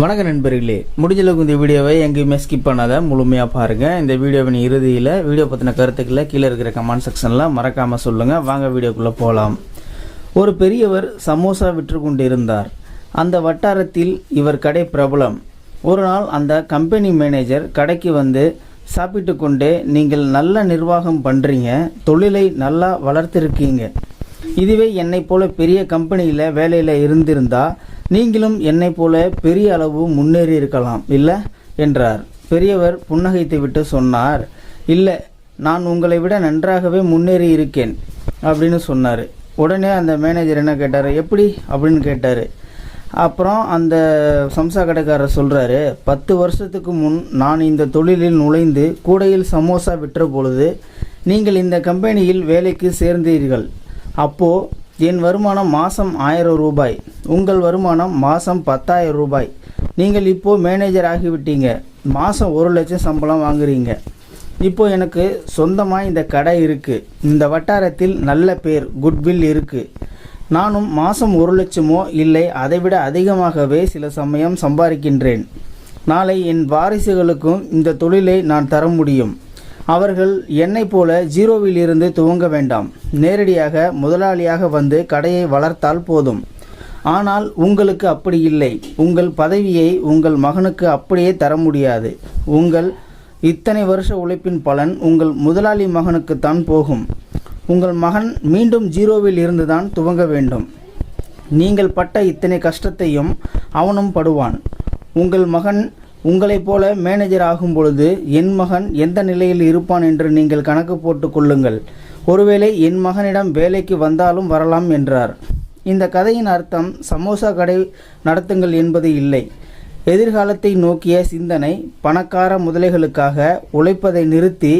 வணக்க நண்பர்களே முடிஞ்சளவுக்கு இந்த வீடியோவை எங்கேயுமே ஸ்கிப் பண்ணாத முழுமையாக பாருங்கள் இந்த வீடியோவின் இறுதியில் வீடியோ பற்றின கருத்துக்களை கீழே இருக்கிற கமெண்ட் செக்ஷனில் மறக்காமல் சொல்லுங்கள் வாங்க வீடியோக்குள்ளே போகலாம் ஒரு பெரியவர் சமோசா விற்று கொண்டிருந்தார் அந்த வட்டாரத்தில் இவர் கடை பிரபலம். ஒரு நாள் அந்த கம்பெனி மேனேஜர் கடைக்கு வந்து சாப்பிட்டு கொண்டே நீங்கள் நல்ல நிர்வாகம் பண்ணுறீங்க தொழிலை நல்லா வளர்த்துருக்கீங்க. இதுவே என்னை போல பெரிய கம்பெனியில் வேலையில் இருந்திருந்தால் நீங்களும் என்னை போல பெரிய அளவு முன்னேறி இருக்கலாம் இல்லை? என்றார். பெரியவர் புன்னகைத்து விட்டு சொன்னார் இல்லை நான் உங்களை விட நன்றாகவே முன்னேறி இருக்கேன் அப்படின்னு சொன்னார். உடனே அந்த மேனேஜர் என்ன கேட்டார்? எப்படி? அப்படின்னு கேட்டார். அப்புறம் அந்த சம்சா கடைக்காரர் சொல்கிறாரு பத்து வருஷத்துக்கு முன் நான் இந்த தொழிலில் நுழைந்து கூடையில் சமோசா விற்ற பொழுது நீங்கள் இந்த கம்பெனியில் வேலைக்கு சேர்ந்தீர்கள். அப்போது என் வருமானம் மாதம் ஆயிரம் ரூபாய். உங்கள் வருமானம் மாதம் பத்தாயிரம் ரூபாய். நீங்கள் இப்போது மேனேஜர் ஆகிவிட்டீங்க. மாதம் ஒரு லட்சம் சம்பளம் வாங்குறீங்க. இப்போது எனக்கு சொந்தமாக இந்த கடை இருக்குது இந்த வட்டாரத்தில் நல்ல பேர் குட்வில் இருக்குது நானும் மாதம் ஒரு லட்சமோ இல்லை அதைவிட அதிகமாகவே சில சமயம் சம்பாதிக்கின்றேன். நாளை என் வாரிசுகளுக்கும் இந்த தொழிலை நான் தர முடியும். அவர்கள் என்னை போல ஜீரோவில் இருந்து துவங்க வேண்டாம். நேரடியாக முதலாளியாக வந்து கடையை வளர்த்தால் போதும். ஆனால் உங்களுக்கு அப்படி இல்லை. உங்கள் பதவியை உங்கள் மகனுக்கு அப்படியே தர முடியாது. உங்கள் இத்தனை வருஷ உழைப்பின் பலன் உங்கள் முதலாளி மகனுக்குத்தான் போகும். உங்கள் மகன் மீண்டும் ஜீரோவில் இருந்துதான் துவங்க வேண்டும். நீங்கள் பட்ட இத்தனை கஷ்டத்தையும் அவனும் படுவான். உங்கள் மகன் உங்களைப் போல மேனேஜர் ஆகும் பொழுது என் மகன் எந்த நிலையில் இருப்பான் என்று நீங்கள் கணக்கு போட்டு கொள்ளுங்கள். ஒருவேளை என் மகனிடம் வேலைக்கு வந்தாலும் வரலாம் என்றார். இந்த கதையின் அர்த்தம் சமோசா கடை நடத்துங்கள் என்பது இல்லை. எதிர்காலத்தை நோக்கிய சிந்தனை பணக்கார முதலைகளுக்காக உழைப்பதை நிறுத்தி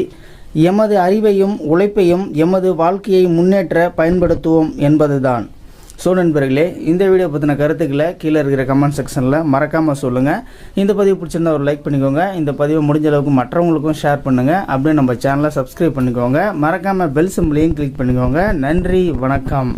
எமது அறிவையும் உழைப்பையும் எமது வாழ்க்கையை முன்னேற்ற பயன்படுத்துவோம் என்பதுதான். ஸோ நண்பர்களே இந்த வீடியோ பற்றின கருத்துக்களை கீழே இருக்கிற கமெண்ட் செக்ஷனில் மறக்காமல் சொல்லுங்கள் இந்த பதிவு பிடிச்சிருந்தா ஒரு லைக் பண்ணிக்கோங்க. இந்த பதிவை முடிஞ்ச அளவுக்கு மற்றவங்களுக்கும் ஷேர் பண்ணுங்கள் அப்படியே நம்ம சேனலை சப்ஸ்கிரைப் பண்ணிக்கோங்க. மறக்காமல் பெல் சிம்பிளையும் கிளிக் பண்ணிக்கோங்க. நன்றி வணக்கம்.